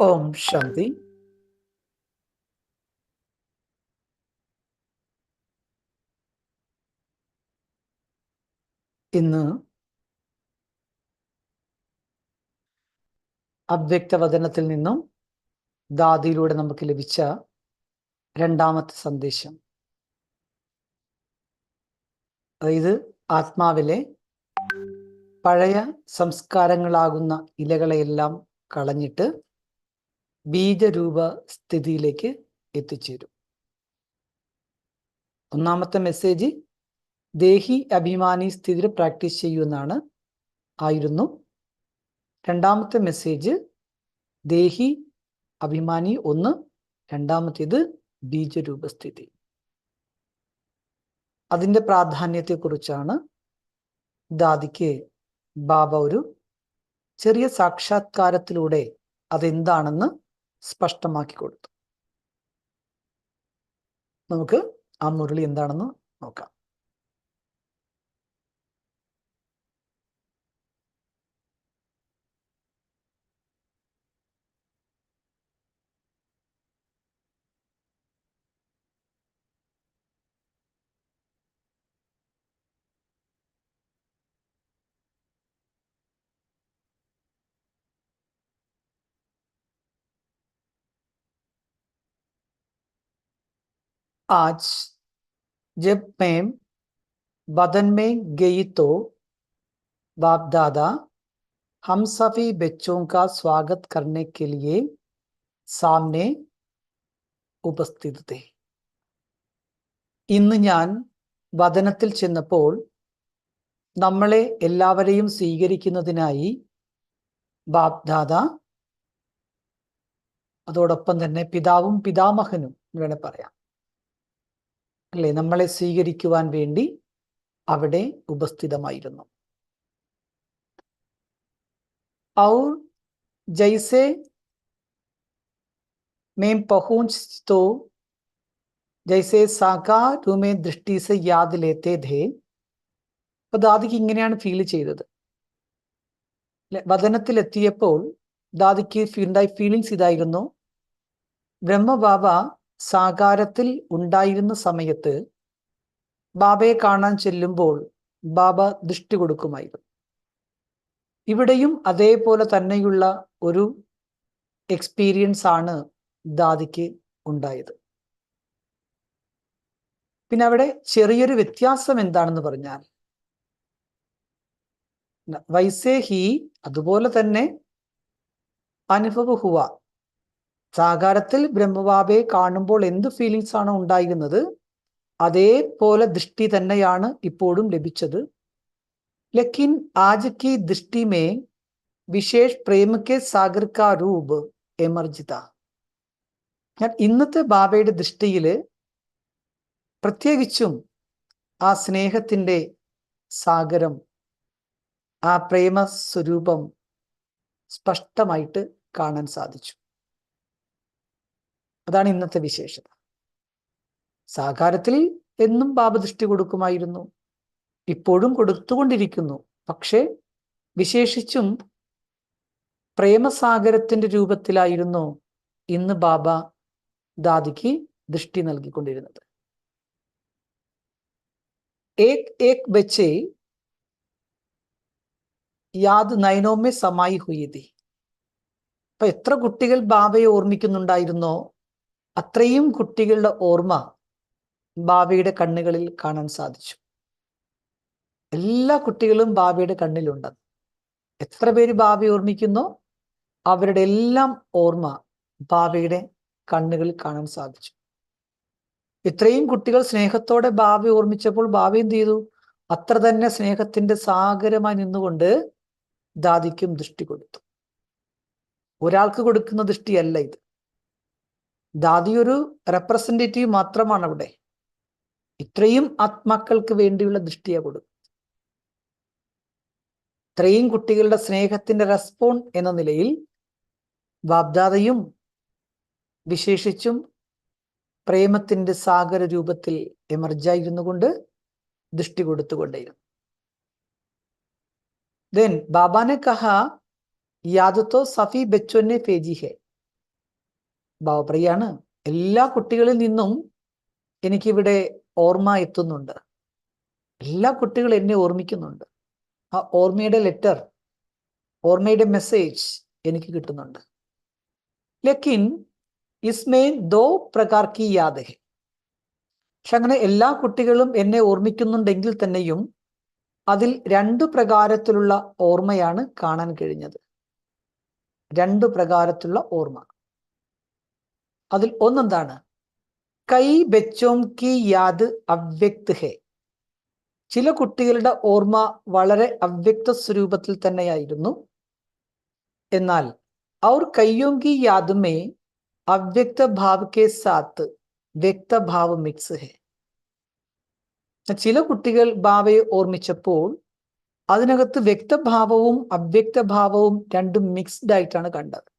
ഓം ശാന്തി ഇന്ന് അവ്യക്തവചനത്തിൽ നിന്നും ദാദിയിലൂടെ നമുക്ക് ലഭിച്ച രണ്ടാമത്തെ സന്ദേശം. അതായത് ആത്മാവിലെ പഴയ സംസ്കാരങ്ങളാകുന്ന ഇലകളെയെല്ലാം കളഞ്ഞിട്ട് ബീജരൂപ സ്ഥിതിയിലേക്ക് എത്തിച്ചേരും. ഒന്നാമത്തെ മെസ്സേജ് ദേഹി അഭിമാനി സ്ഥിതിയിൽ പ്രാക്ടീസ് ചെയ്യുമെന്നാണ് ആയിരുന്നു. രണ്ടാമത്തെ മെസ്സേജ് ദേഹി അഭിമാനി ഒന്ന് രണ്ടാമത്തേത് ബീജരൂപസ്ഥിതി അതിന്റെ പ്രാധാന്യത്തെക്കുറിച്ചാണ് ദാദിക്ക് ബാബ ഒരു ചെറിയ സാക്ഷാത്കാരത്തിലൂടെ അതെന്താണെന്ന് സ്പഷ്ടമാക്കി കൊടുത്തു. നമുക്ക് ആ മുരളി എന്താണെന്ന് നോക്കാം. आज जब मैं बदन में गई तो बाप दादा हम सभी बच्चों का स्वागत करने के लिए सामने ഉപസ്ഥിത ഇന്ന് ഞാൻ വതനത്തിൽ ചെന്നപ്പോൾ നമ്മളെ എല്ലാവരെയും സ്വീകരിക്കുന്നതിനായി ബാപ് ദാദ അതോടൊപ്പം തന്നെ പിതാവും പിതാമഹനും എന്ന് വേണേൽ പറയാം അല്ലെ? നമ്മളെ സ്വീകരിക്കുവാൻ വേണ്ടി അവിടെ ഉപസ്ഥിതമായിരുന്നു. ഔർ ജൈസെ മേം പഹൂഞ്ച് തോ ജൈസെ സാകാരുമേ ദൃഷ്ടിസെ യാതിലേത്തേ ധേ. അപ്പൊ ദാദിക്ക് ഇങ്ങനെയാണ് ഫീൽ ചെയ്തത്. വതനത്തിലെത്തിയപ്പോൾ ദാദിക്ക് ഉണ്ടായ ഫീലിങ്സ് ഇതായിരുന്നു. ബ്രഹ്മബാബ സാകാരത്തിൽ ഉണ്ടായിരുന്ന സമയത്ത് ബാബയെ കാണാൻ ചെല്ലുമ്പോൾ ബാബ ദൃഷ്ടി കൊടുക്കുമായിരുന്നു. ഇവിടെയും അതേപോലെ തന്നെയുള്ള ഒരു എക്സ്പീരിയൻസ് ആണ് ദാദിക്ക് ഉണ്ടായത്. പിന്നെ അവിടെ ചെറിയൊരു വ്യത്യാസം എന്താണെന്ന് പറഞ്ഞാൽ വൈസേ ഹി അതുപോലെ തന്നെ അനുഭവ ഹുവ സാകാരത്തിൽ ബ്രഹ്മബാബയെ കാണുമ്പോൾ എന്ത് ഫീലിങ്സ് ആണ് ഉണ്ടായിരുന്നത്? അതേപോലെ ദൃഷ്ടി തന്നെയാണ് ഇപ്പോഴും ലഭിച്ചത്. ലക്കിൻ ആജ് കി ദൃഷ്ടി മേ വിശേഷ് പ്രേമ കെ സാഗർ കാ രൂപ് എമർജിത. ഞാൻ ഇന്നത്തെ ബാബയുടെ ദൃഷ്ടിയിൽ പ്രത്യേകിച്ചും ആ സ്നേഹത്തിന്റെ സാഗരം ആ പ്രേമ സ്വരൂപം സ്പഷ്ടമായിട്ട് കാണാൻ സാധിച്ചു. അതാണ് ഇന്നത്തെ വിശേഷത. സാകാരത്തിൽ എന്നും പാപദൃഷ്ടി ദൃഷ്ടി കൊടുക്കുമായിരുന്നു. ഇപ്പോഴും കൊടുത്തുകൊണ്ടിരിക്കുന്നു. പക്ഷേ വിശേഷിച്ചും പ്രേമസാഗരത്തിന്റെ രൂപത്തിലായിരുന്നു ഇന്ന് ബാബ ദാദിക്ക് ദൃഷ്ടി നൽകിക്കൊണ്ടിരുന്നത്. ഏക് ഏക് ബച്ചെ യാദ് നൈനോമെ സമായി ഹുയിതി. അപ്പൊ എത്ര കുട്ടികൾ ബാബയെ ഓർമ്മിക്കുന്നുണ്ടായിരുന്നോ? അത്രയും കുട്ടികളുടെ ഓർമ്മ ബാബയുടെ കണ്ണുകളിൽ കാണാൻ സാധിച്ചു. എല്ലാ കുട്ടികളും ബാബയുടെ കണ്ണിലുണ്ട്. എത്ര പേര് ബാബയെ ഓർമ്മിക്കുന്നോ അവരുടെ എല്ലാം ഓർമ്മ ബാബയുടെ കണ്ണുകളിൽ കാണാൻ സാധിച്ചു. ഇത്രയും കുട്ടികൾ സ്നേഹത്തോടെ ഭാവി ഓർമ്മിച്ചപ്പോൾ ബാബ എന്ത് ചെയ്തു? അത്ര തന്നെ സ്നേഹത്തിന്റെ സാഗരമായി നിന്നുകൊണ്ട് ദാദിക്കും ദൃഷ്ടി കൊടുത്തു. ഒരാൾക്ക് കൊടുക്കുന്ന ദൃഷ്ടിയല്ല ഇത്. ദാദി ഒരു റെപ്രസെന്റേറ്റീവ് മാത്രമാണ് അവിടെ ഇത്രയും ആത്മാക്കൾക്ക് വേണ്ടിയുള്ള ദൃഷ്ടിയാണ് കൊടു. ഇത്രയും കുട്ടികളുടെ സ്നേഹത്തിന്റെ റെസ്പോൺ എന്ന നിലയിൽ ബാബ്ദാദയും വിശേഷിച്ചും പ്രേമത്തിന്റെ സാഗര രൂപത്തിൽ എമർജായിരുന്നു കൊണ്ട് ദൃഷ്ടി കൊടുത്തുകൊണ്ടേയിരുന്നു ദെൻ ബാബാനെ കഹ യാദത്തോ സഫി ബെച്ചോനെ ഫേജിഹേ. ഭാവപ്രിയാണ് എല്ലാ കുട്ടികളിൽ നിന്നും എനിക്കിവിടെ ഓർമ്മ എത്തുന്നുണ്ട്. എല്ലാ കുട്ടികളും എന്നെ ഓർമ്മിക്കുന്നുണ്ട്. ആ ഓർമ്മയുടെ ലെറ്റർ ഓർമ്മയുടെ മെസ്സേജ് എനിക്ക് കിട്ടുന്നുണ്ട്. ലക്കിൻ ഇസ്മേൻ ദോ പ്രകാർ കി യാദ് പക്ഷെ അങ്ങനെ എല്ലാ കുട്ടികളും എന്നെ ഓർമ്മിക്കുന്നുണ്ടെങ്കിൽ തന്നെയും അതിൽ രണ്ടു പ്രകാരത്തിലുള്ള ഓർമ്മയാണ് കാണാൻ കഴിഞ്ഞത്. രണ്ടു പ്രകാരത്തിലുള്ള ഓർമ്മ. അതിൽ ഒന്നെന്താണ്? കൈ ബച്ചോം കി യാദ് അവ്യക്ത് ഹേ ചില കുട്ടികളുടെ ഓർമ്മ വളരെ അവ്യക്ത സ്വരൂപത്തിൽ തന്നെയായിരുന്നു. എന്നാൽ അവർ കയ്യോം കി യാദുമേ അവ്യക്ത ഭാവ് കെ സാത്ത് വ്യക്തഭാവ് മിക്സ് ഹെ. ചില കുട്ടികൾ ഭാവയെ ഓർമ്മിച്ചപ്പോൾ അതിനകത്ത് വ്യക്തഭാവവും അവ്യക്തഭാവവും രണ്ടും മിക്സ്ഡ് ആയിട്ടാണ് കണ്ടത്.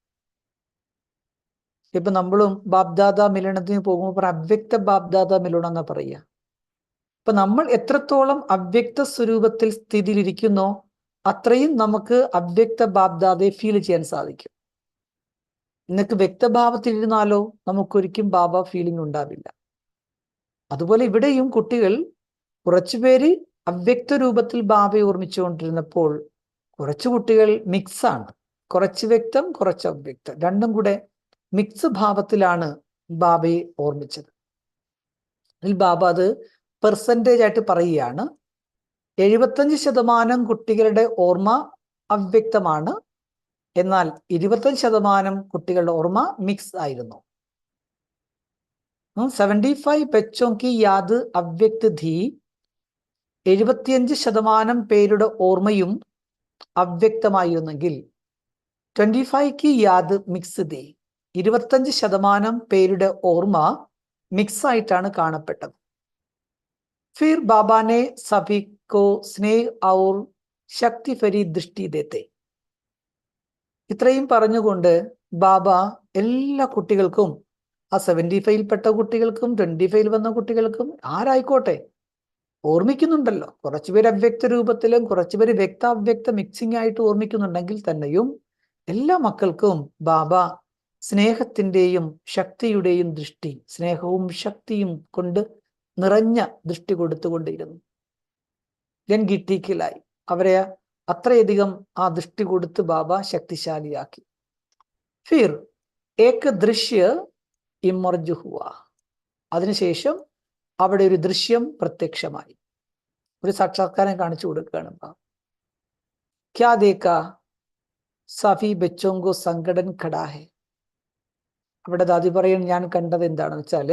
ഇപ്പൊ നമ്മളും ബാബ്ദാദ മിലനത്തിന് പോകുമ്പോൾ പറ അവ്യക്ത ബാബ്ദാദ മിലനം എന്നാ പറയുക ഇപ്പൊ നമ്മൾ എത്രത്തോളം അവ്യക്ത സ്വരൂപത്തിൽ സ്ഥിതിയിലിരിക്കുന്നോ അത്രയും നമുക്ക് അവ്യക്ത ബാബ്ദാദയെ ഫീൽ ചെയ്യാൻ സാധിക്കും. നിനക്ക് വ്യക്തഭാവത്തിലിരുന്നാലോ നമുക്കൊരിക്കും ബാബ ഫീലിംഗ് ഉണ്ടാവില്ല. അതുപോലെ ഇവിടെയും കുട്ടികൾ കുറച്ചുപേര് അവ്യക്ത രൂപത്തിൽ ബാബയെ ഓർമ്മിച്ചുകൊണ്ടിരുന്നപ്പോൾ കുറച്ചു കുട്ടികൾ മിക്സാണ് കുറച്ച് വ്യക്തം കുറച്ച് അവ്യക്തം. രണ്ടും കൂടെ മിക്സ് ഭാവത്തിലാണ് ബാബയെ ഓർമ്മിച്ചത്. അതിൽ ബാബ അത് പെർസെന്റേജ് ആയിട്ട് പറയുകയാണ്. എഴുപത്തഞ്ച് ശതമാനം കുട്ടികളുടെ ഓർമ്മ അവ്യക്തമാണ്. എന്നാൽ ഇരുപത്തഞ്ച് ശതമാനം കുട്ടികളുടെ ഓർമ്മ മിക്സ് ആയിരുന്നു. സെവന്റി ഫൈവ് ബച്ചോं की യാദ് അവ്യക്ത് ധീ എഴുപത്തിയഞ്ച് ശതമാനം പേരുടെ ഓർമ്മയും അവ്യക്തമായിരുന്നെങ്കിൽ ട്വന്റി ഫൈവ് കി യാദ് മിക്സ് ദി. ഇരുപത്തഞ്ച് ശതമാനം പേരുടെ ഓർമ്മ മിക്സ് ആയിട്ടാണ് കാണപ്പെട്ടത്. ഫിർ ബാബാനെ സഫിക്കോ സ്നേഹ് ഔർ ശക്തി ഫരി ദൃഷ്ടി ദേത്തെ. ഇത്രയും പറഞ്ഞുകൊണ്ട് ബാബ എല്ലാ കുട്ടികൾക്കും ആ സെവന്റി ഫൈവിൽപ്പെട്ട കുട്ടികൾക്കും ട്വന്റി ഫൈവിൽ വന്ന കുട്ടികൾക്കും ആരായിക്കോട്ടെ ഓർമ്മിക്കുന്നുണ്ടല്ലോ. കുറച്ചുപേര് അവ്യക്ത രൂപത്തിലും കുറച്ചുപേര് വ്യക്ത അവ്യക്ത മിക്സിംഗ് ആയിട്ട് ഓർമ്മിക്കുന്നുണ്ടെങ്കിൽ തന്നെയും എല്ലാ മക്കൾക്കും ബാബ സ്നേഹത്തിന്റെയും ശക്തിയുടെയും ദൃഷ്ടി സ്നേഹവും ശക്തിയും കൊണ്ട് നിറഞ്ഞ ദൃഷ്ടി കൊടുത്തുകൊണ്ടിരുന്നു. ലൻ ഗിട്ടിക്കലായി അവരെ അത്രയധികം ആ ദൃഷ്ടി കൊടുത്ത് ബാബ ശക്തിശാലിയാക്കി. ഫിർ ഏക ദൃശ്യ ഇമർജുഹുവ. അതിനുശേഷം അവിടെ ഒരു ദൃശ്യം പ്രത്യക്ഷമായി. ഒരു സാക്ഷാത്കാരം കാണിച്ചു കൊടുക്കുകയാണ് ബാബ. ക്യാ സഫി ബച്ചോങ്കോ സങ്കടൻ ഖടാഹെ അവിടെ ദാദി പറയും ഞാൻ കണ്ടത് എന്താണെന്ന് വെച്ചാൽ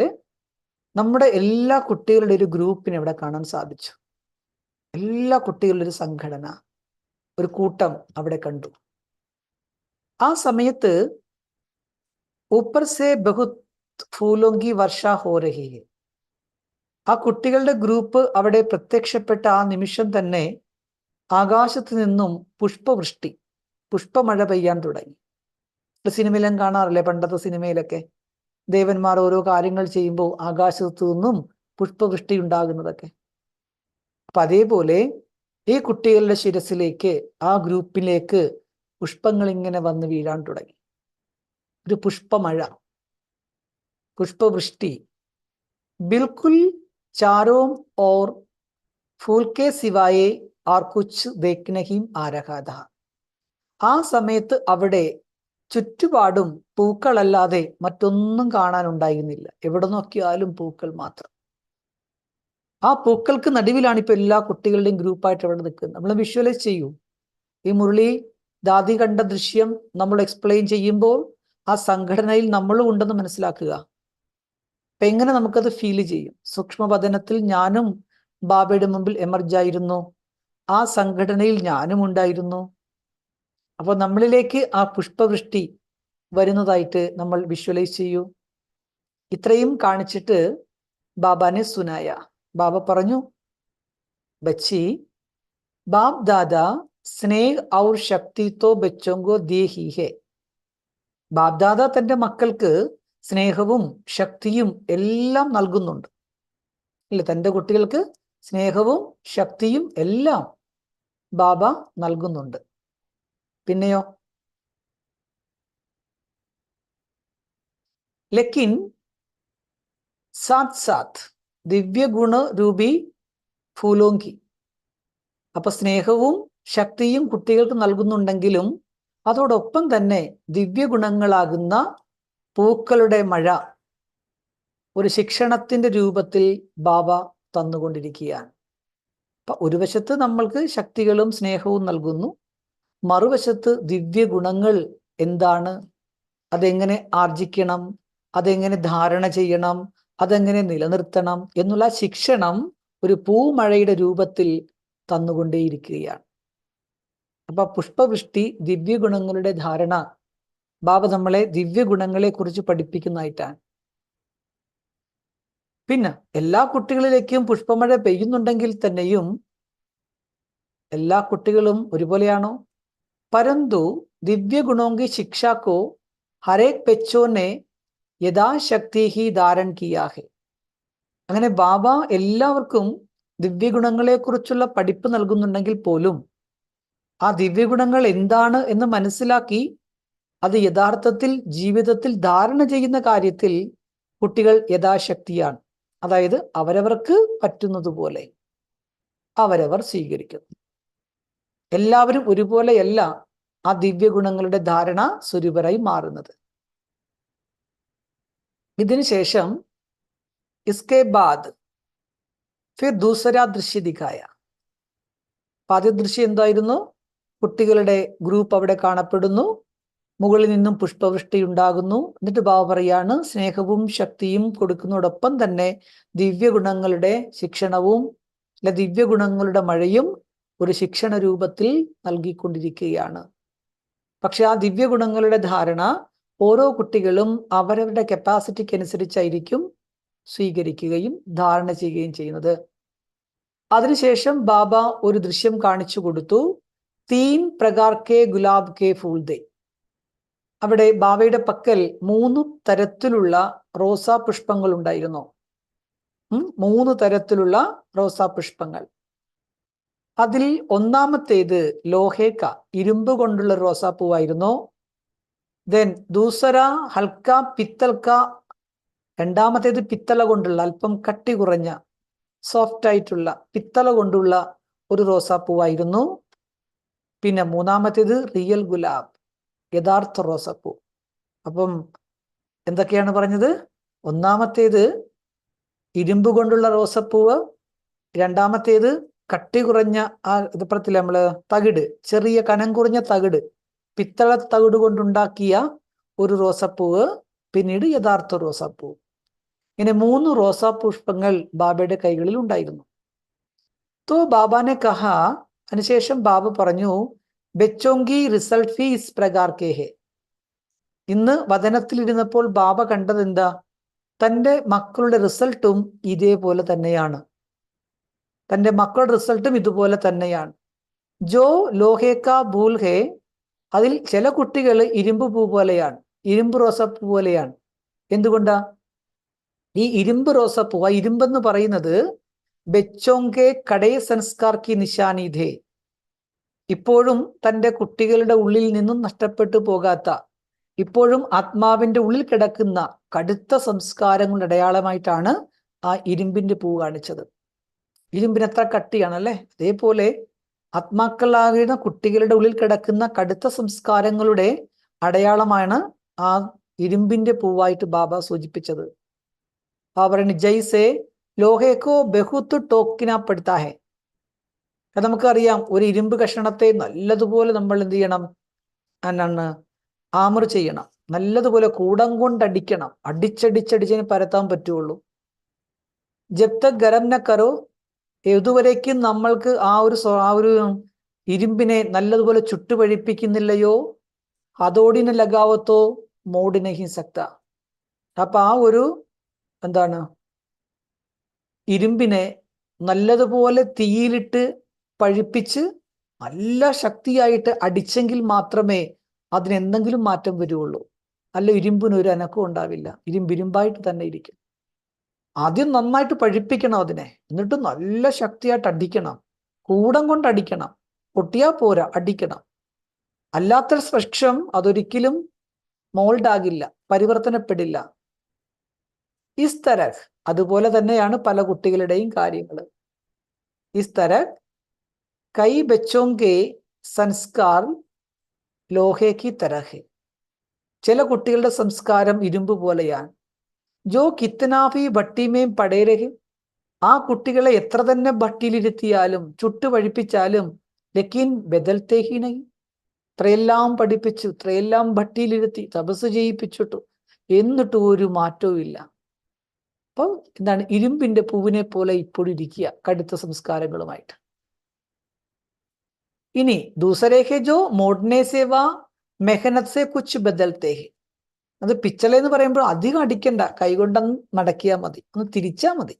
നമ്മുടെ എല്ലാ കുട്ടികളുടെ ഒരു ഗ്രൂപ്പിനെ ഇവിടെ കാണാൻ സാധിച്ചു. എല്ലാ കുട്ടികളുടെ ഒരു സംഘടന ഒരു കൂട്ടം അവിടെ കണ്ടു. ആ സമയത്ത് ഊപ്പർ സെ ബഹുത് ഫൂലോങ്കി വർഷ ഹോ രഹി ഹെ. ആ കുട്ടികളുടെ ഗ്രൂപ്പ് അവിടെ പ്രത്യക്ഷപ്പെട്ട ആ നിമിഷം തന്നെ ആകാശത്ത് നിന്നും പുഷ്പവൃഷ്ടി പുഷ്പമഴ പെയ്യാൻ തുടങ്ങി. സിനിമയിലും കാണാറില്ലേ? പണ്ടത്തെ സിനിമയിലൊക്കെ ദേവന്മാർ ഓരോ കാര്യങ്ങൾ ചെയ്യുമ്പോൾ ആകാശത്തു നിന്നും പുഷ്പവൃഷ്ടി ഉണ്ടാകുന്നതൊക്കെ. അപ്പൊ അതേപോലെ ഈ കുട്ടികളുടെ ശിരസിലേക്ക് ആ ഗ്രൂപ്പിലേക്ക് പുഷ്പങ്ങൾ ഇങ്ങനെ വന്ന് വീഴാൻ തുടങ്ങി. ഒരു പുഷ്പമഴ പുഷ്പവൃഷ്ടി. ബിൽക്കുൽ ചാരോം ഓർ ഫൂൽ കെ സിവായെ ആർ കുച്ച് ദേക്നഹീം ആരഹാദ ആ സമയത്ത് അവിടെ ചുറ്റുപാടും പൂക്കളല്ലാതെ മറ്റൊന്നും കാണാൻ കാണാനുണ്ടായിരുന്നില്ല. എവിടെ നോക്കിയാലും പൂക്കൾ മാത്രം. ആ പൂക്കൾക്ക് നടുവിലാണ് ഇപ്പൊ എല്ലാ കുട്ടികളുടെയും ഗ്രൂപ്പായിട്ട് അവിടെ നിൽക്കുന്നത്. നമ്മൾ വിഷ്വലൈസ് ചെയ്യൂ. ഈ മുരളി ദാദി കണ്ട ദൃശ്യം നമ്മൾ എക്സ്പ്ലെയിൻ ചെയ്യുമ്പോൾ ആ സംഘടനയിൽ നമ്മളും ഉണ്ടെന്ന് മനസ്സിലാക്കുക. അപ്പൊ എങ്ങനെ നമുക്കത് ഫീൽ ചെയ്യും? സൂക്ഷ്മപതനത്തിൽ ഞാനും ബാബയുടെ മുമ്പിൽ എമർജായിരുന്നു ആ സംഘടനയിൽ ഞാനും ഉണ്ടായിരുന്നു. അപ്പോൾ നമ്മളിലേക്ക് ആ പുഷ്പവൃഷ്ടി വരുന്നതായിട്ട് നമ്മൾ വിഷ്വലൈസ് ചെയ്യൂ. ഇത്രയും കാണിച്ചിട്ട് ബാബാനെ സുനായ. ബാബ പറഞ്ഞു ബച്ചി ബാബ് ദാദ സ്നേഹ് ഔർ ശക്തി തോ ബച്ചോങ്കോ ദേ ഹി. ബാബ് ബാബ്ദാദ തന്റെ മക്കൾക്ക് സ്നേഹവും ശക്തിയും എല്ലാം നൽകുന്നുണ്ട്. ഇല്ല തന്റെ കുട്ടികൾക്ക് സ്നേഹവും ശക്തിയും എല്ലാം ബാബ നൽകുന്നുണ്ട്. പിന്നെയോ? ലക്കിൻ സാത് സാത് ദിവ്യഗുണ രൂപി ഫൂലോങ്കി അപ്പൊ സ്നേഹവും ശക്തിയും കുട്ടികൾക്ക് നൽകുന്നുണ്ടെങ്കിലും അതോടൊപ്പം തന്നെ ദിവ്യഗുണങ്ങളാകുന്ന പൂക്കളുടെ മഴ ഒരു ശിക്ഷണത്തിന്റെ രൂപത്തിൽ ബാബ തന്നുകൊണ്ടിരിക്കുകയാണ്. അപ്പൊ ഒരു വശത്ത് നമ്മൾക്ക് ശക്തികളും സ്നേഹവും നൽകുന്നു മറുവശത്ത് ദിവ്യ ഗുണങ്ങൾ എന്താണ്? അതെങ്ങനെ ആർജിക്കണം? അതെങ്ങനെ ധാരണ ചെയ്യണം? അതെങ്ങനെ നിലനിർത്തണം? എന്നുള്ള ശിക്ഷണം ഒരു പൂമഴയുടെ രൂപത്തിൽ തന്നുകൊണ്ടേയിരിക്കുകയാണ്. അപ്പൊ പുഷ്പവൃഷ്ടി ദിവ്യഗുണങ്ങളുടെ ധാരണ ബാബ നമ്മളെ ദിവ്യഗുണങ്ങളെ കുറിച്ച് പഠിപ്പിക്കുന്നതായിട്ടാണ്. പിന്നെ എല്ലാ കുട്ടികളിലേക്കും പുഷ്പമഴ പെയ്യുന്നുണ്ടെങ്കിൽ തന്നെയും എല്ലാ കുട്ടികളും ഒരുപോലെയാണോ? പരന്തു ദിവ്യഗുണോങ്കി ശിക്ഷാക്കോ ഹരേക് പെച്ചോനെ യഥാശക്തി ഹി ധാരൺ കിയാഹെ. അങ്ങനെ ബാബ എല്ലാവർക്കും ദിവ്യഗുണങ്ങളെക്കുറിച്ചുള്ള പഠിപ്പ് നൽകുന്നുണ്ടെങ്കിൽ പോലും ആ ദിവ്യഗുണങ്ങൾ എന്താണ് എന്ന് മനസ്സിലാക്കി അത് യഥാർത്ഥത്തിൽ ജീവിതത്തിൽ ധാരണ ചെയ്യുന്ന കാര്യത്തിൽ കുട്ടികൾ യഥാശക്തിയാണ്. അതായത് അവരവർക്ക് പറ്റുന്നതുപോലെ അവരവർ സ്വീകരിക്കുന്നു. എല്ലാവരും ഒരുപോലെയല്ല ആ ദിവ്യഗുണങ്ങളുടെ ധാരണ സ്വരൂപരായി മാറുന്നത്. ഇതിനുശേഷം ഇസ്കെ ബാദ് ഫിർ ദൂസര ദൃശ്യ ദിഖായ ആദ്യ ദൃശ്യം എന്തായിരുന്നു? കുട്ടികളുടെ ഗ്രൂപ്പ് അവിടെ കാണപ്പെടുന്നു. മുകളിൽ നിന്നും പുഷ്പവൃഷ്ടി ഉണ്ടാകുന്നു. എന്നിട്ട് ബാബ പറയാണ് സ്നേഹവും ശക്തിയും കൊടുക്കുന്നതോടൊപ്പം തന്നെ ദിവ്യഗുണങ്ങളുടെ ശിക്ഷണവും അല്ലെ ദിവ്യഗുണങ്ങളുടെ മഴയും ഒരു ശിക്ഷണ രൂപത്തിൽ നൽകിക്കൊണ്ടിരിക്കുകയാണ്. പക്ഷെ ആ ദിവ്യഗുണങ്ങളുടെ ധാരണ ഓരോ കുട്ടികളും അവരവരുടെ കപ്പാസിറ്റിക്ക് അനുസരിച്ചായിരിക്കും സ്വീകരിക്കുകയും ധാരണ ചെയ്യുകയും ചെയ്യുന്നത്. അതിനുശേഷം ബാബ ഒരു ദൃശ്യം കാണിച്ചു കൊടുത്തു. തീൻ പ്രകാർ കെ ഗുലാബ് കെ ഫൂൾ ദേ. അവിടെ ബാബയുടെ പക്കൽ മൂന്ന് തരത്തിലുള്ള റോസാ പുഷ്പങ്ങൾ ഉണ്ടായിരുന്നു. മൂന്ന് തരത്തിലുള്ള റോസാ പുഷ്പങ്ങൾ. അതിൽ ഒന്നാമത്തേത് ലോഹേക്ക ഇരുമ്പ് കൊണ്ടുള്ള റോസാപ്പൂവായിരുന്നു. ദെൻ ദൂസര ഹൽക്ക പിത്തൽക്ക രണ്ടാമത്തേത് പിത്തള കൊണ്ടുള്ള അല്പം കട്ടി കുറഞ്ഞ സോഫ്റ്റ് ആയിട്ടുള്ള പിത്തള കൊണ്ടുള്ള ഒരു റോസാപ്പൂവായിരുന്നു. പിന്നെ മൂന്നാമത്തേത് റിയൽ ഗുലാബ് യഥാർത്ഥ റോസാപ്പൂ. അപ്പം എന്തൊക്കെയാണ് പറഞ്ഞത്? ഒന്നാമത്തേത് ഇരുമ്പ് കൊണ്ടുള്ള റോസപ്പൂവ് രണ്ടാമത്തേത് കട്ടി കുറഞ്ഞ ആ ഇത് പറത്തില്ല നമ്മൾ തകിട് ചെറിയ കനം കുറഞ്ഞ തകിട് പിത്തള തകിട് കൊണ്ടുണ്ടാക്കിയ ഒരു റോസപ്പൂവ് പിന്നീട് യഥാർത്ഥ റോസാപ്പൂ ഇങ്ങനെ മൂന്ന് റോസാ പുഷ്പങ്ങൾ ബാബയുടെ കൈകളിൽ ഉണ്ടായിരുന്നു. തോ ബാബാനെ കഹ അതിനുശേഷം ബാബ പറഞ്ഞു ബെച്ചോങ്കി റിസൾട്ട് ഫീസ് പ്രകാർ കെ ഹെ ഇന്ന് വചനത്തിലിരുന്നപ്പോൾ ബാബ കണ്ടത് എന്താ തന്റെ മക്കളുടെ റിസൾട്ടും ഇതേപോലെ തന്നെയാണ്. തന്റെ മക്കളുടെ റിസൾട്ടും ഇതുപോലെ തന്നെയാണ്. ജോ ലോഹേക്ക ഭൂൽ ഹേ അതിൽ ചില കുട്ടികൾ ഇരുമ്പ് പൂ പോലെയാണ് ഇരുമ്പ് റോസപ്പൂ പോലെയാണ്. എന്തുകൊണ്ടാ? ഈ ഇരുമ്പ് റോസപ്പൂ ആ ഇരുമ്പെന്ന് പറയുന്നത് ബെച്ചോങ്കെ കടയ സംസ്കാർ കി നിശാനിധേ. ഇപ്പോഴും തന്റെ കുട്ടികളുടെ ഉള്ളിൽ നിന്നും നഷ്ടപ്പെട്ടു പോകാത്ത ഇപ്പോഴും ആത്മാവിന്റെ ഉള്ളിൽ കിടക്കുന്ന കടുത്ത സംസ്കാരങ്ങളുടെ അടയാളമായിട്ടാണ് ആ ഇരുമ്പിന്റെ പൂ കാണിച്ചത്. ഇരുമ്പിന് എത്ര കട്ടിയാണ് അല്ലെ അതേപോലെ ആത്മാക്കളാകുന്ന കുട്ടികളുടെ ഉള്ളിൽ കിടക്കുന്ന കടുത്ത സംസ്കാരങ്ങളുടെ അടയാളമാണ് ആ ഇരുമ്പിന്റെ പൂവായിട്ട് ബാബ സൂചിപ്പിച്ചത്. ബാബ പറയുന്നു ജയ്സെ ലോഹേക്കോ ബഹുത്ത് ടോക്കിനപ്പെടുത്താഹേ അത് നമുക്കറിയാം ഒരു ഇരുമ്പ് കഷണത്തെ നല്ലതുപോലെ നമ്മൾ എന്ത് ചെയ്യണം? എന്നാണ് ആമർ ചെയ്യണം. നല്ലതുപോലെ കൂടം കൊണ്ടടിക്കണം. അടിച്ചടിച്ചടിച്ചതിന് പരത്താൻ പറ്റുള്ളൂ. ജപ്ത ഗരം ന കറോ ഏതുവരേക്കും നമ്മൾക്ക് ആ ഒരു ആ ഒരു ഇരുമ്പിനെ നല്ലതുപോലെ ചുട്ടുപഴിപ്പിക്കുന്നില്ലയോ? അതോടിന് ലഗാവത്തോ മോടിനെ ഹിസക്ത അപ്പൊ ആ ഒരു എന്താണ്? ഇരുമ്പിനെ നല്ലതുപോലെ തീയിലിട്ട് പഴിപ്പിച്ച് നല്ല ശക്തിയായിട്ട് അടിച്ചെങ്കിൽ മാത്രമേ അതിനെന്തെങ്കിലും മാറ്റം വരുള്ളൂ അല്ല ഇരുമ്പിനൊരു അനക്കം ഉണ്ടാവില്ല. ഇരുമ്പിരുമ്പായിട്ട് തന്നെ ഇരിക്കും. ആദ്യം നന്നായിട്ട് പഴിപ്പിക്കണം അതിനെ. എന്നിട്ട് നല്ല ശക്തിയായിട്ട് അടിക്കണം. കൂടം കൊണ്ട് അടിക്കണം. പൊട്ടിയാ പോരാ അടിക്കണം. അല്ലാത്ത പക്ഷം അതൊരിക്കലും മോൾഡ് ആകില്ല പരിവർത്തനപ്പെടില്ല. ഈ തരഹ് അതുപോലെ തന്നെയാണ് പല കുട്ടികളുടെയും കാര്യങ്ങൾ ഈ തരഹ് കൈ ബച്ചോങ്കെ സംസ്കാർ ലോഹേക്ക് തരഹ്. ചില കുട്ടികളുടെ സംസ്കാരം ഇരുമ്പ് പോലെയാണ്. ജോ കിത്തനാഫി ഭട്ടിമേം പടേരഹ്. ആ കുട്ടികളെ എത്ര തന്നെ ഭട്ടിയിലിരുത്തിയാലും ചുട്ടുപഴിപ്പിച്ചാലും ലക്കീൻ ബദൽത്തേഹിനൈ ഇത്രയെല്ലാം പഠിപ്പിച്ചു ഇത്രയെല്ലാം ഭട്ടിയിലിരുത്തി തപസ് ചെയ്യിപ്പിച്ചിട്ടു. എന്നിട്ടും ഒരു മാറ്റവും ഇല്ല. അപ്പം എന്താണ് ഇരുമ്പിന്റെ പൂവിനെ പോലെ ഇപ്പോഴും ഇരിക്കുക കടുത്ത സംസ്കാരങ്ങളുമായിട്ട്. ഇനി ദൂസരേഹെ ജോ മോഡ്നെ സേവ മെഹനത് സെ കുച്ച് ബദൽത്തേ അത് പിച്ചള എന്ന് പറയുമ്പോൾ അധികം അടിക്കണ്ട. കൈകൊണ്ടൊന്ന് മടക്കിയാൽ മതി. ഒന്ന് തിരിച്ചാൽ മതി.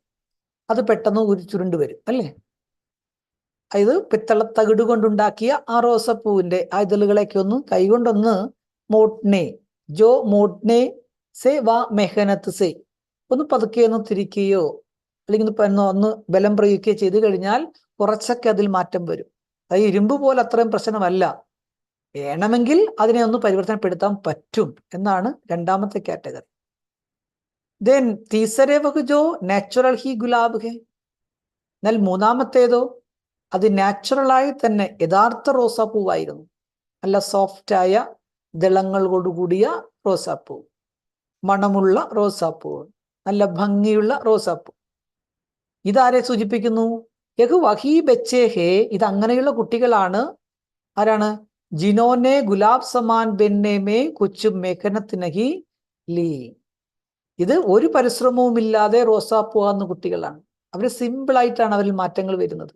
അത് പെട്ടെന്ന് ഒരു ചുരുണ്ട് വരും. അല്ലേ? അതായത് പിത്തള തകിട് കൊണ്ടുണ്ടാക്കിയ ആ റോസപ്പൂവിന്റെ ആ ഇതളുകളൊക്കെ ഒന്ന് കൈകൊണ്ടൊന്ന് മോട്ട്നെ ജോ മോട്ട്നെ സെ വാ മെഹനത്ത് സെ. ഒന്ന് പതുക്കെ ഒന്ന് തിരിക്കുകയോ അല്ലെങ്കിൽ ഒന്ന് ഒന്ന് ബലം പ്രയോഗിക്കുകയോ ചെയ്തു കഴിഞ്ഞാൽ കുറച്ചൊക്കെ അതിൽ മാറ്റം വരും. അത് ഇരുമ്പ് പോലെ അത്രയും പ്രശ്നമല്ല. വേണമെങ്കിൽ അതിനെ ഒന്ന് പരിവർത്തനപ്പെടുത്താൻ പറ്റും എന്നാണ് രണ്ടാമത്തെ കാറ്റഗറി. ദെൻ തീസരെ വകുജോ നാച്ചുറൽ ഹി ഗുലാബ് ഹെ എന്നാൽ മൂന്നാമത്തേതോ അത് നാച്ചുറലായി തന്നെ യഥാർത്ഥ റോസാപ്പൂവായിരുന്നു നല്ല സോഫ്റ്റായ ദളങ്ങളോടുകൂടിയ റോസാപ്പൂ. മണമുള്ള റോസാപ്പൂ. നല്ല ഭംഗിയുള്ള റോസാപ്പൂ. ഇതാരെ സൂചിപ്പിക്കുന്നു? യഹു വഹി ബച്ചേ ഹേ ഇത് അങ്ങനെയുള്ള കുട്ടികളാണ്. ആരാണ്? ജിനോനെ ഗുലാബ് സമാൻ ബെന്നേമേ കൊച്ചു മേഘനത്തിനഹി ലീ. ഇത് ഒരു പരിശ്രമവും ഇല്ലാതെ റോസാപ്പൂ ആകുന്ന കുട്ടികളാണ്. അവർ സിമ്പിളായിട്ടാണ് അവരിൽ മാറ്റങ്ങൾ വരുന്നത്.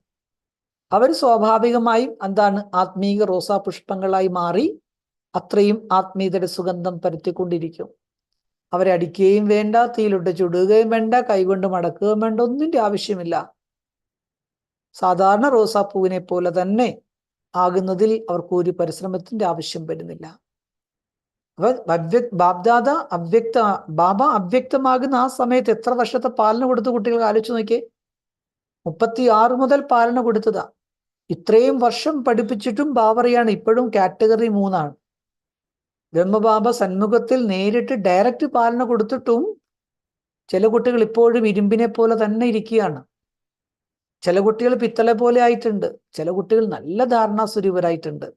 അവർ സ്വാഭാവികമായും എന്താണ് ആത്മീയ റോസാ പുഷ്പങ്ങളായി മാറി അത്രയും ആത്മീയതയുടെ സുഗന്ധം പരത്തിക്കൊണ്ടിരിക്കും. അവരെ അടിക്കുകയും വേണ്ട തീയിലിട്ട് ചുടുകയും വേണ്ട കൈകൊണ്ട് മടക്കുകയും വേണ്ട ഒന്നിന്റെ ആവശ്യമില്ല. സാധാരണ റോസാപ്പൂവിനെ പോലെ തന്നെ ആകുന്നതിൽ അവർക്ക് ഒരു പരിശ്രമത്തിന്റെ ആവശ്യം വരുന്നില്ല. ബാബ്ദാദ അവ്യക്ത ബാബ അവ്യക്തമാകുന്ന ആ സമയത്ത് എത്ര വർഷത്തെ പാലന കൊടുത്ത കുട്ടികൾ ആലോചിച്ച് നോക്കിയേ? മുപ്പത്തി ആറ് മുതൽ പാലന കൊടുത്തതാ. ഇത്രയും വർഷം പഠിപ്പിച്ചിട്ടും ബാബറിയാണ്. ഇപ്പോഴും കാറ്റഗറി മൂന്നാണ്. ബ്രഹ്മബാബ സന്മുഖത്തിൽ നേരിട്ട് ഡയറക്റ്റ് പാലന കൊടുത്തിട്ടും ചില കുട്ടികൾ ഇപ്പോഴും ഇരുമ്പിനെ പോലെ തന്നെ ഇരിക്കുകയാണ്. ചില കുട്ടികൾ പിത്തളെ പോലെ ആയിട്ടുണ്ട്. ചില കുട്ടികൾ നല്ല ധാരണാസ്വരൂപരായിട്ടുണ്ട്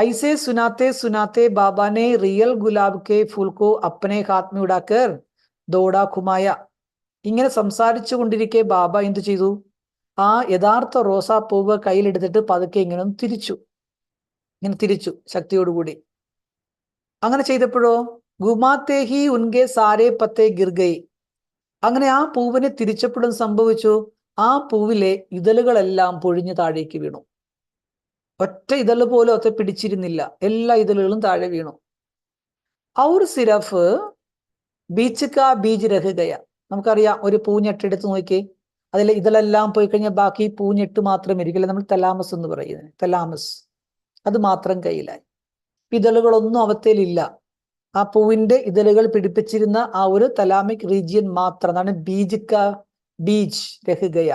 ഐസേ സുനാത്തെ സുനാത്തെ ബാബാനെ റിയൽ ഗുലാബ് കെ ഫുൽക്കോ അപ്പനെ ഹാത്മിയുടാക്കർ ദോഡാ ഖുമായ. ഇങ്ങനെ സംസാരിച്ചു കൊണ്ടിരിക്കെ ബാബ എന്തു ചെയ്തു? ആ യഥാർത്ഥ റോസാ പൂവ് കയ്യിലെടുത്തിട്ട് പതുക്കെ ഇങ്ങനെ തിരിച്ചു. ഇങ്ങനെ തിരിച്ചു ശക്തിയോടുകൂടി. അങ്ങനെ ചെയ്തപ്പോഴോ? ഗുമാത്തേഹി ഉൻഗെ സാരേ പത്തേ ഗിർഗൈ. അങ്ങനെ ആ പൂവിനെ തിരിച്ചപ്പോഴും സംഭവിച്ചു? ആ പൂവിലെ ഇതളുകളെല്ലാം പൊഴിഞ്ഞു താഴേക്ക് വീണു. ഒറ്റ ഇതൾ പോലും ഒത്ത പിടിച്ചിരുന്നില്ല. എല്ലാ ഇതളുകളും താഴെ വീണു. ഔർ സിരഫ് ബീച്ച് കാ ബീജ് രഹുകയ നമുക്കറിയാം ഒരു പൂഞ്ഞെട്ടെടുത്ത് നോക്കി അതിൽ ഇതളെല്ലാം പോയി കഴിഞ്ഞാൽ ബാക്കി പൂഞ്ഞെട്ട് മാത്രം ഇരിക്കില്ല. നമ്മൾ തലാമസ് എന്ന് പറയുന്നത്. തലാമസ്. അത് മാത്രം കയ്യിലായി. ഇതളുകളൊന്നും അവത്തേലില്ല ആ പൂവിന്റെ ഇതളുകൾ പിടിപ്പിച്ചിരുന്ന ആ ഒരു തലാമിക് റീജിയൻ മാത്രം. അതാണ് ബീജ് കാ ബീജ് രഹുകയ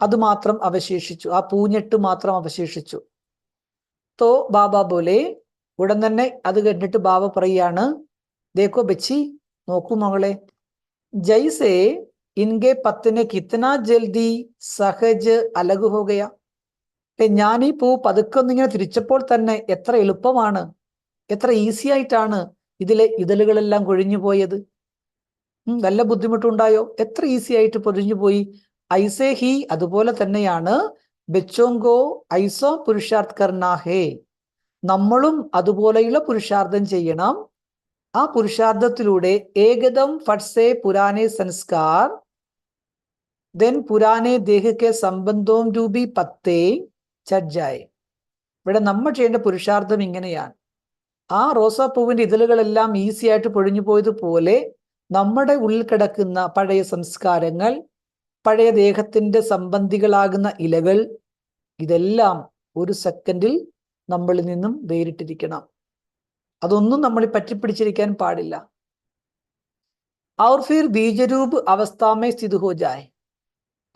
അത് മാത്രം അവശേഷിച്ചു. ആ പൂഞ്ഞെട്ട് മാത്രം അവശേഷിച്ചു. തോ ബാബ പോലെ ഉടൻ തന്നെ അത് കണ്ടിട്ട് ബാബ പറയാണ് ദേക്കോ ബച്ചി നോക്കൂ മകളെ. ജയ്സേ ഇൻകെ പത്തിനെ കിത്തന ജൽദി സഹജ് അലഗ് ഹോകയ ഞാൻ ഈ പൂ പതുക്കെ ഒന്നിങ്ങനെ തിരിച്ചപ്പോൾ തന്നെ എത്ര എളുപ്പമാണ് എത്ര ഈസി ആയിട്ടാണ് ഇതിലെ ഇതളുകളെല്ലാം കൊഴിഞ്ഞു പോയത് വല്ല ബുദ്ധിമുട്ടുണ്ടായോ? എത്ര ഈസി ആയിട്ട് പൊതിഞ്ഞു പോയി. ഐസേ ഹി അതുപോലെ തന്നെയാണ്. ബെച്ചോങ്കോ ഐസോ പുരുഷാർത്ഥ് കർണാഹേ നമ്മളും അതുപോലെയുള്ള പുരുഷാർത്ഥം ചെയ്യണം. ആ പുരുഷാർത്ഥത്തിലൂടെ ഏകദം ഫട്സേ പുരാനെ സംസ്കാർ. ദെൻ പുരാനെ ദേഹക്കെ സംബന്ധവും രൂപി പത്തേ ചർജായ് ഇവിടെ നമ്മൾ ചെയ്യേണ്ട പുരുഷാർത്ഥം ഇങ്ങനെയാണ്. ആ റോസാപ്പൂവിന്റെ ഇതിലുകളെല്ലാം ഈസി ആയിട്ട് പൊഴിഞ്ഞു പോയതുപോലെ നമ്മുടെ ഉള്ളിൽ കിടക്കുന്ന പഴയ സംസ്കാരങ്ങൾ പഴയ ദേഹത്തിന്റെ സംബന്ധികളാകുന്ന ഇലകൾ ഇതെല്ലാം ഒരു സെക്കൻഡിൽ നമ്മളിൽ നിന്നും വേറിട്ടിരിക്കണം. അതൊന്നും നമ്മൾ പറ്റിപ്പിടിച്ചിരിക്കാൻ പാടില്ല. ഔർ ഫിർ ബീജരൂപ് അവസ്ഥാമേ സ്ഥിതി ഹോ ജായ്.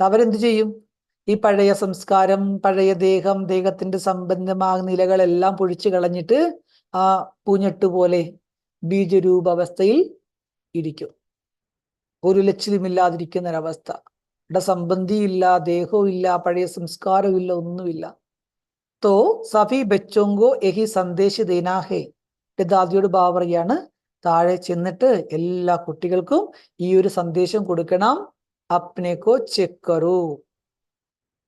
അവരെന്ത് ചെയ്യും? ഈ പഴയ സംസ്കാരം പഴയ ദേഹം ദേഹത്തിന്റെ സംബന്ധമാകുന്ന ഇലകളെല്ലാം പൊഴിച്ചു കളഞ്ഞിട്ട് ആ പൂഞ്ഞെട്ട് പോലെ ബീജരൂപ അവസ്ഥയിൽ ഇരിക്കും. ഒരു ലക്ഷ്യമില്ലാതിരിക്കുന്ന ഒരവസ്ഥ ഇവിടെ സംബന്ധിയില്ല ദേഹവും ഇല്ല പഴയ സംസ്കാരവും ഇല്ല ഒന്നുമില്ല. തോ സഫി ബച്ചോങ്കോ എഹി സന്ദേശ ദേനാഹേ. ദാദിയോട് ബാബ പറയാണ്. താഴെ ചെന്നിട്ട് എല്ലാ കുട്ടികൾക്കും ഈ ഒരു സന്ദേശം കൊടുക്കണം. അപ്നേക്കോ ചെക്കറു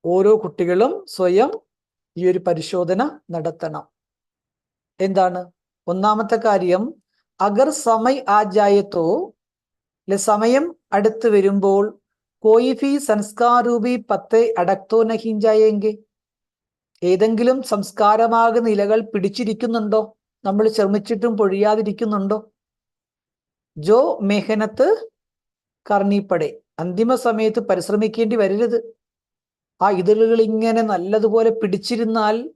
ഓരോ കുട്ടികളും സ്വയം ഈ ഒരു പരിശോധന നടത്തണം. എന്താണ്? ഒന്നാമത്തെ കാര്യം അഗർ സമയ് ആജായത്തോ സമയം അടുത്ത് വരുമ്പോൾ കോയിഫി സംസ്കാരൂപി പത്തെ അടക്തോ നഹിഞ്ചായെങ്കിൽ ഏതെങ്കിലും സംസ്കാരമാകുന്ന ഇലകൾ പിടിച്ചിരിക്കുന്നുണ്ടോ? നമ്മൾ ശ്രമിച്ചിട്ടും പൊഴിയാതിരിക്കുന്നുണ്ടോ? ജോ മെഹനത്ത് കർണിപ്പടെ. അന്തിമ സമയത്ത് പരിശ്രമിക്കേണ്ടി വരരുത്. ആ ഇതളുകൾ ഇങ്ങനെ നല്ലതുപോലെ പിടിച്ചിരുന്നാൽ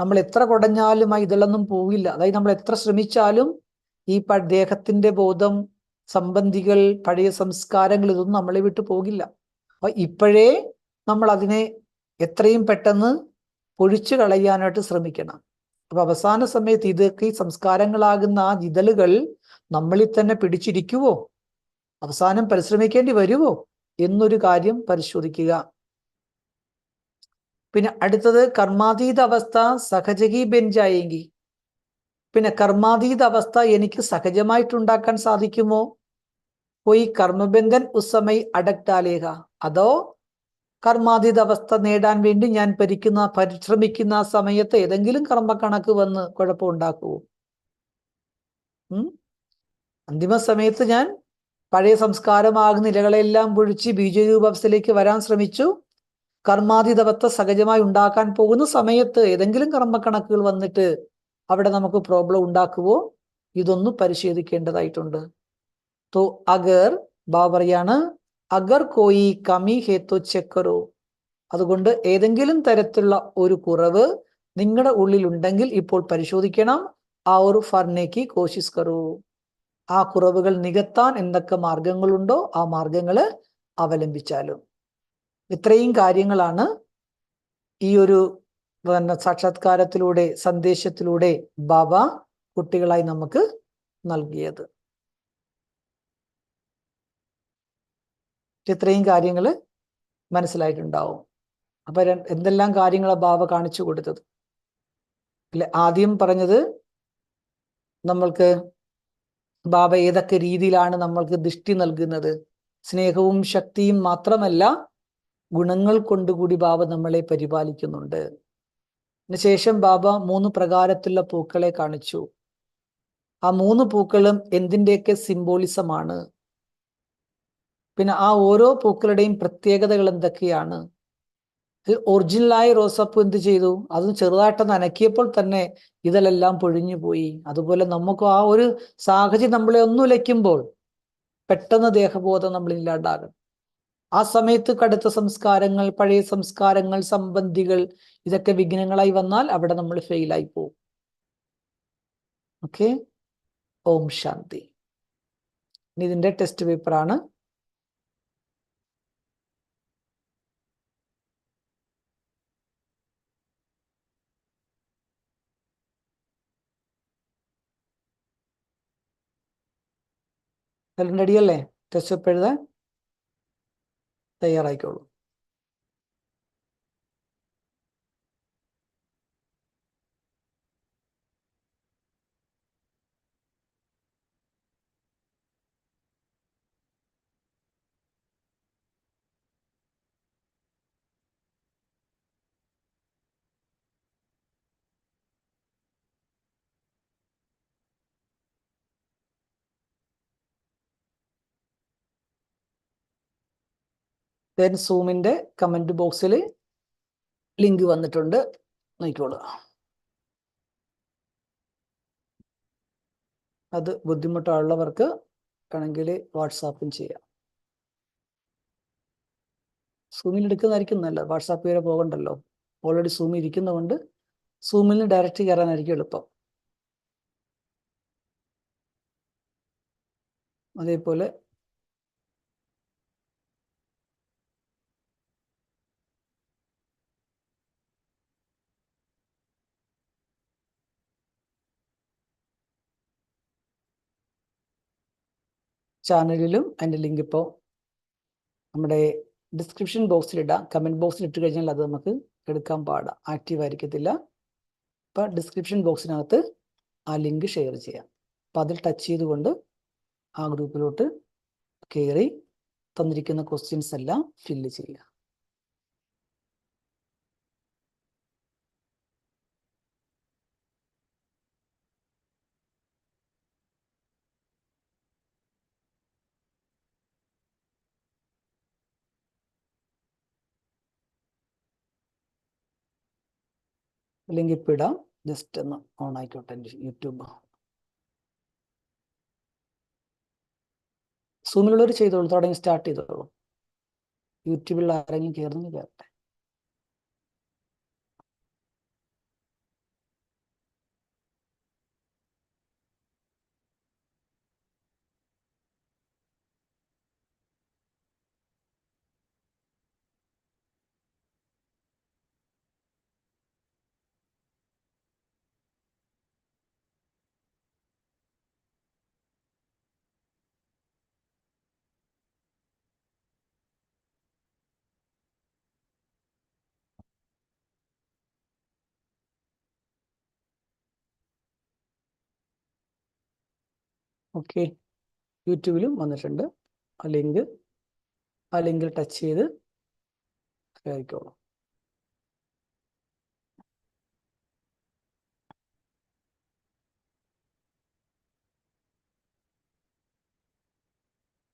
നമ്മൾ എത്ര കുടഞ്ഞാലും ആ ഇതളൊന്നും പോവില്ല. അതായത് നമ്മൾ എത്ര ശ്രമിച്ചാലും ഈ ദേഹത്തിന്റെ ബോധം സംബന്ധികൾ പഴയ സംസ്കാരങ്ങൾ ഇതൊന്നും നമ്മളെ വിട്ടു പോകില്ല. അപ്പൊ ഇപ്പോഴേ നമ്മൾ അതിനെ എത്രയും പെട്ടെന്ന് പൊഴിച്ചു കളയാനായിട്ട് ശ്രമിക്കണം. അപ്പൊ അവസാന സമയത്ത് ഇതൊക്കെ ഈ സംസ്കാരങ്ങളാകുന്ന ആ ഇതളുകൾ നമ്മളിൽ തന്നെ പിടിച്ചിരിക്കുവോ? അവസാനം പരിശ്രമിക്കേണ്ടി വരുമോ എന്നൊരു കാര്യം പരിശോധിക്കുക. പിന്നെ അടുത്തത് കർമാതീത അവസ്ഥ സഹജകി ബെഞ്ചായെങ്കിൽ പിന്നെ കർമാതീത അവസ്ഥ എനിക്ക് സഹജമായിട്ടുണ്ടാക്കാൻ സാധിക്കുമോ? പോയി കർമ്മബന്ധൻ ഉസമൈ അടക്ടാലേഹ അതോ കർമാതീത അവസ്ഥ നേടാൻ വേണ്ടി ഞാൻ പരിക്കുന്ന പരിശ്രമിക്കുന്ന സമയത്ത് ഏതെങ്കിലും കർമ്മക്കണക്ക് വന്ന് കുഴപ്പമുണ്ടാക്കുമോ അന്തിമ സമയത്ത് ഞാൻ പഴയ സംസ്കാരമാകുന്ന നിലകളെല്ലാം പൊഴിച്ച് ബീജരൂപാവസ്ഥയിലേക്ക് വരാൻ ശ്രമിച്ചു. കർമാതീതവത്വ സഹജമായി ഉണ്ടാക്കാൻ പോകുന്ന സമയത്ത് ഏതെങ്കിലും കർമ്മക്കണക്കുകൾ വന്നിട്ട് അവിടെ നമുക്ക് പ്രോബ്ലം ഉണ്ടാക്കുവോ? ഇതൊന്നും പരിശോധിക്കേണ്ടതായിട്ടുണ്ട്. തോ അഗർ ബാബറിയാണ് അഗർ കോയി കമി ഹേത്തോ ചെക്കറോ അതുകൊണ്ട് ഏതെങ്കിലും തരത്തിലുള്ള ഒരു കുറവ് നിങ്ങളുടെ ഉള്ളിൽ ഉണ്ടെങ്കിൽ ഇപ്പോൾ പരിശോധിക്കണം. ആ ഒരു ഫർണേക്ക് കോശിസ് കറോ ആ കുറവുകൾ നികത്താൻ എന്തൊക്കെ മാർഗങ്ങളുണ്ടോ ആ മാർഗങ്ങൾ അവലംബിച്ചാലും. ഇത്രയും കാര്യങ്ങളാണ് ഈ ഒരു സാക്ഷാത്കാരത്തിലൂടെ സന്ദേശത്തിലൂടെ ബാബ കുട്ടികളായി നമുക്ക് നൽകിയത്. ഇത്രയും കാര്യങ്ങൾ മനസ്സിലായിട്ടുണ്ടാവും. അപ്പൊ എന്തെല്ലാം കാര്യങ്ങളാണ് ബാബ കാണിച്ചു കൊടുത്തത്? അല്ലെ ആദ്യം പറഞ്ഞത് നമ്മൾക്ക് ബാബ ഏതൊക്കെ രീതിയിലാണ് നമ്മൾക്ക് ദൃഷ്ടി നൽകുന്നത്? സ്നേഹവും ശക്തിയും മാത്രമല്ല ഗുണങ്ങൾ കൊണ്ടുകൂടി ബാബ നമ്മളെ പരിപാലിക്കുന്നുണ്ട്. ശേഷം ബാബ മൂന്ന് പ്രകാരത്തിലുള്ള പൂക്കളെ കാണിച്ചു. ആ മൂന്ന് പൂക്കളും എന്തിന്റെയൊക്കെ സിംബോളിസമാണ് പിന്നെ ആ ഓരോ പൂക്കളുടെയും പ്രത്യേകതകൾ എന്തൊക്കെയാണ്? ഒറിജിനലായ റോസപ്പ് എന്ത് ചെയ്തു? അതും ചെറുതായിട്ട് അനക്കിയപ്പോൾ തന്നെ ഇതിലെല്ലാം പൊഴിഞ്ഞു പോയി. അതുപോലെ നമുക്ക് ആ ഒരു സാഹചര്യം നമ്മളെ ഒന്നുലയ്ക്കുമ്പോൾ പെട്ടെന്ന് ദേഹബോധം നമ്മൾ ഇല്ലാണ്ടാകും. ആ സമയത്ത് കടുത്ത സംസ്കാരങ്ങൾ പഴയ സംസ്കാരങ്ങൾ സംബന്ധികൾ ഇതൊക്കെ വിഘ്നങ്ങളായി വന്നാൽ അവിടെ നമ്മൾ ഫെയിലായി പോകും. ഓക്കെ ഓം ശാന്തി. ഇതിന്റെ ടെസ്റ്റ് പേപ്പറാണ് റെഡിയല്ലേ ടെസ്റ്റ് പേപ്പർ എഴുതാൻ തയ്യാറായിക്കോളൂ. ദെൻ സൂമിന്റെ കമന്റ് ബോക്സിൽ ലിങ്ക് വന്നിട്ടുണ്ട്. നോക്കിക്കോളുക അത് ബുദ്ധിമുട്ടുള്ളവർക്ക് വേണമെങ്കിൽ വാട്സാപ്പും ചെയ്യാം. സൂമിൽ എടുക്കുന്നതായിരിക്കും നല്ലത്. വാട്സാപ്പ് വരെ പോകണ്ടല്ലോ. ഓൾറെഡി സൂമിൽ ഇരിക്കുന്നതുകൊണ്ട് സൂമിൽ ഡയറക്റ്റ് കയറാനായിരിക്കും എളുപ്പം. അതേപോലെ ചാനലിലും അതിന്റെ ലിങ്ക് ഇപ്പോൾ നമ്മുടെ ഡിസ്ക്രിപ്ഷൻ ബോക്സിലിടാം കമന്റ് ബോക്സിൽ ഇട്ട് കഴിഞ്ഞാൽ അത് നമുക്ക് എടുക്കാൻ പാടാം. ആക്റ്റീവ് ആയിരിക്കത്തില്ല. അപ്പോൾ ഡിസ്ക്രിപ്ഷൻ ബോക്സിനകത്ത് ആ ലിങ്ക് ഷെയർ ചെയ്യാം. അപ്പോൾ അതിൽ ടച്ച് ചെയ്തുകൊണ്ട് ആ ഗ്രൂപ്പിലോട്ട് കയറി തന്നിരിക്കുന്ന ക്വസ്റ്റ്യൻസ് എല്ലാം ഫില്ല് ചെയ്യുക. ലിങ്ക് ഇപ്പം ഇടാം ജസ്റ്റ് ഒന്ന് ഓൺ ആയിക്കോട്ടെ എന്റെ യൂട്യൂബ്. സൂമിലുള്ളവർ ചെയ്തോളൂ. തുടങ്ങി സ്റ്റാർട്ട് ചെയ്തോളൂ. യൂട്യൂബിൽ ആരെങ്കിലും കയറുന്നെങ്കിൽ കയറട്ടെ ഓക്കെ യൂട്യൂബിലും വന്നിട്ടുണ്ട്. ആ ലിങ്ക് ആ ലിങ്കിൽ ടച്ച് ചെയ്ത് കയറിക്കോളൂ.